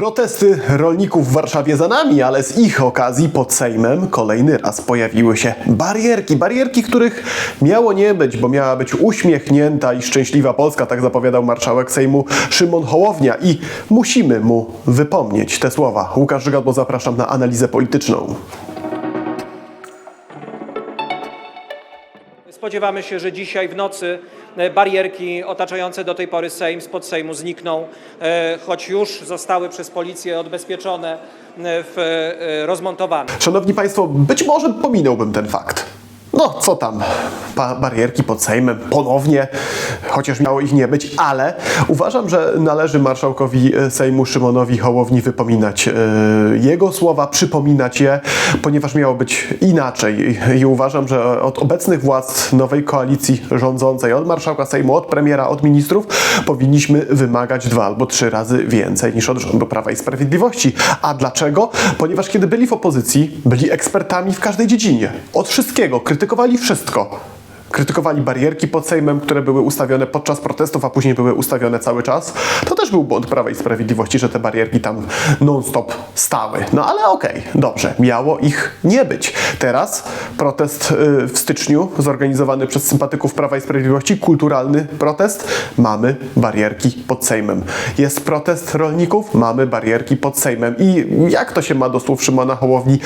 Protesty rolników w Warszawie za nami, ale z ich okazji pod Sejmem kolejny raz pojawiły się barierki. Barierki, których miało nie być, bo miała być uśmiechnięta i szczęśliwa Polska, tak zapowiadał marszałek Sejmu Szymon Hołownia. I musimy mu wypomnieć te słowa. Łukasz Żygadło, zapraszam na analizę polityczną. Spodziewamy się, że dzisiaj w nocy e, barierki otaczające do tej pory Sejm spod Sejmu znikną, e, choć już zostały przez policję odbezpieczone, e, w, rozmontowane. Szanowni Państwo, być może pominąłbym ten fakt. No, co tam, barierki pod Sejmem ponownie, chociaż miało ich nie być, ale uważam, że należy marszałkowi e, Sejmu Szymonowi Hołowni wypominać e, jego słowa, przypominać je, ponieważ miało być inaczej. I, I uważam, że od obecnych władz nowej koalicji rządzącej, od marszałka Sejmu, od premiera, od ministrów, powinniśmy wymagać dwa albo trzy razy więcej niż od rządu Prawa i Sprawiedliwości. A dlaczego? Ponieważ kiedy byli w opozycji, byli ekspertami w każdej dziedzinie. Od wszystkiego, krytykowali wszystko. Krytykowali barierki pod Sejmem, które były ustawione podczas protestów, a później były ustawione cały czas. To też był błąd Prawa i Sprawiedliwości, że te barierki tam non-stop stały. No ale okej, dobrze, miało ich nie być. Teraz protest y, w styczniu, zorganizowany przez sympatyków Prawa i Sprawiedliwości, kulturalny protest, mamy barierki pod Sejmem. Jest protest rolników, mamy barierki pod Sejmem. I jak to się ma do słów Szymona Hołowni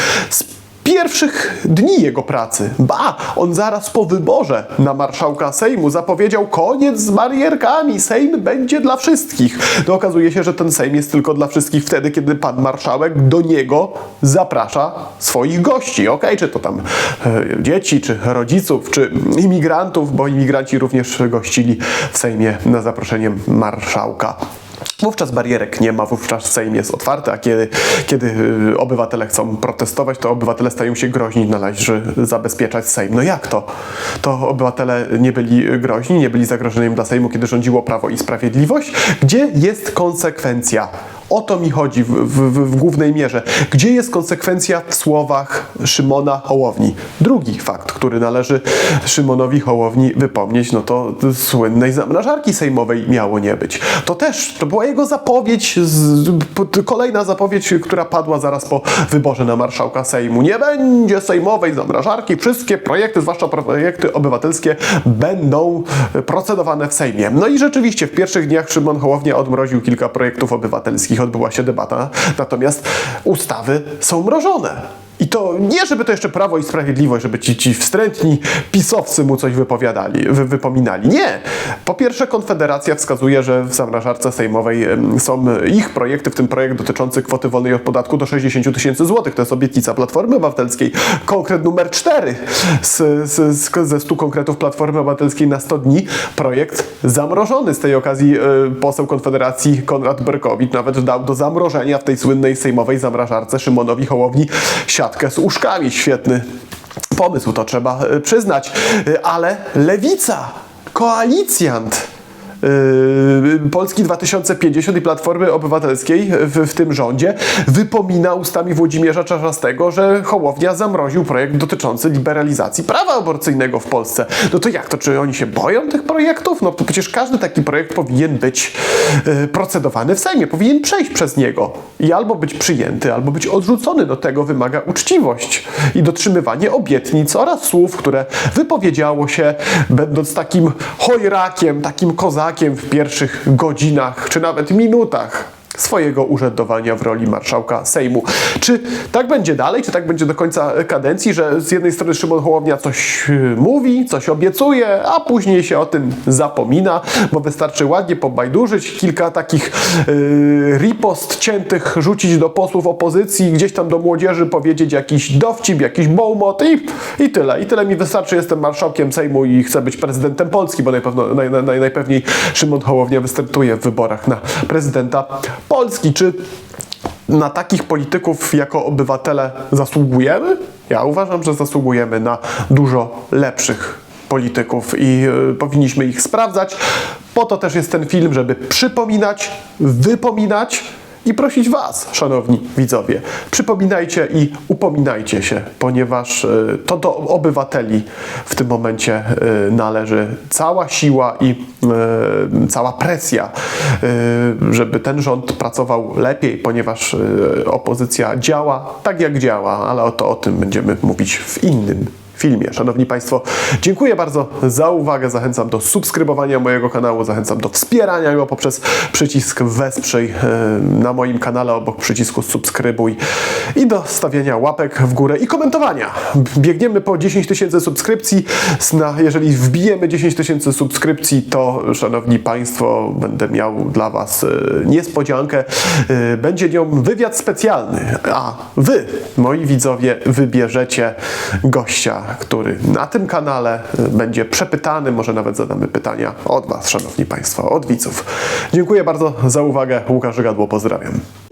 pierwszych dni jego pracy. Ba, on zaraz po wyborze na marszałka Sejmu zapowiedział koniec z barierkami. Sejm będzie dla wszystkich. No okazuje się, że ten Sejm jest tylko dla wszystkich wtedy, kiedy pan marszałek do niego zaprasza swoich gości. Okej, czy to tam e, dzieci, czy rodziców, czy imigrantów, bo imigranci również gościli w Sejmie na zaproszenie marszałka. Wówczas barierek nie ma, wówczas Sejm jest otwarty, a kiedy, kiedy y, obywatele chcą protestować, to obywatele stają się groźni, należy zabezpieczać Sejm. No jak to? To obywatele nie byli groźni, nie byli zagrożeniem dla Sejmu, kiedy rządziło Prawo i Sprawiedliwość? Gdzie jest konsekwencja? O to mi chodzi w, w, w głównej mierze. Gdzie jest konsekwencja w słowach Szymona Hołowni? Drugi fakt, który należy Szymonowi Hołowni wypomnieć, no to słynnej zamrażarki sejmowej miało nie być. To też, to była jego zapowiedź, z, kolejna zapowiedź, która padła zaraz po wyborze na marszałka Sejmu. Nie będzie sejmowej zamrażarki, wszystkie projekty, zwłaszcza projekty obywatelskie, będą procedowane w Sejmie. No i rzeczywiście w pierwszych dniach Szymon Hołownia odmroził kilka projektów obywatelskich, odbyła się debata, natomiast ustawy są mrożone. I to nie, żeby to jeszcze Prawo i Sprawiedliwość, żeby ci, ci wstrętni pisowcy mu coś wypowiadali, wy, wypominali. Nie. Po pierwsze, Konfederacja wskazuje, że w zamrażarce sejmowej są ich projekty, w tym projekt dotyczący kwoty wolnej od podatku do 60 tysięcy złotych. To jest obietnica Platformy Obywatelskiej. Konkret numer 4 z, z, z, ze 100 konkretów Platformy Obywatelskiej na 100 dni. Projekt zamrożony. Z tej okazji e, poseł Konfederacji Konrad Berkowicz nawet dał do zamrożenia w tej słynnej sejmowej zamrażarce Szymonowi Hołowni siatkę z uszkami. Świetny pomysł, to trzeba e, przyznać. E, Ale lewica, koalicjant. Yy, Polski 2050 i Platformy Obywatelskiej w, w tym rządzie wypomina ustami Włodzimierza Czarzastego, że Hołownia zamroził projekt dotyczący liberalizacji prawa aborcyjnego w Polsce. No to jak to? Czy oni się boją tych projektów? No to przecież każdy taki projekt powinien być yy, procedowany w Sejmie, powinien przejść przez niego i albo być przyjęty, albo być odrzucony. Do tego wymaga uczciwość i dotrzymywanie obietnic oraz słów, które wypowiedziało się, będąc takim chojrakiem, takim kozakiem w pierwszych godzinach, czy nawet minutach swojego urzędowania w roli marszałka Sejmu. Czy tak będzie dalej, czy tak będzie do końca kadencji, że z jednej strony Szymon Hołownia coś yy, mówi, coś obiecuje, a później się o tym zapomina, bo wystarczy ładnie pobajdurzyć, kilka takich yy, ripost ciętych rzucić do posłów opozycji, gdzieś tam do młodzieży powiedzieć jakiś dowcip, jakiś bołmot i, i tyle. I tyle mi wystarczy, jestem marszałkiem Sejmu i chcę być prezydentem Polski, bo naj, naj, najpewniej Szymon Hołownia wystartuje w wyborach na prezydenta Polski. Czy na takich polityków jako obywatele zasługujemy? Ja uważam, że zasługujemy na dużo lepszych polityków i y, powinniśmy ich sprawdzać. Po to też jest ten film, żeby przypominać, wypominać i prosić Was, szanowni widzowie, przypominajcie i upominajcie się, ponieważ y, to do obywateli w tym momencie y, należy cała siła i y, cała presja, żeby ten rząd pracował lepiej, ponieważ opozycja działa tak jak działa, ale o to o tym będziemy mówić w innym filmie. Szanowni Państwo, dziękuję bardzo za uwagę. Zachęcam do subskrybowania mojego kanału, zachęcam do wspierania go poprzez przycisk wesprzyj e, na moim kanale obok przycisku subskrybuj i do stawiania łapek w górę i komentowania. Biegniemy po 10 tysięcy subskrypcji. Jeżeli wbijemy 10 tysięcy subskrypcji, to szanowni Państwo, będę miał dla Was e, niespodziankę. E, Będzie nią wywiad specjalny, a Wy, moi widzowie, wybierzecie gościa, który na tym kanale y, będzie przepytany, może nawet zadamy pytania od Was, szanowni Państwo, od widzów. Dziękuję bardzo za uwagę. Łukasz Gadło, pozdrawiam.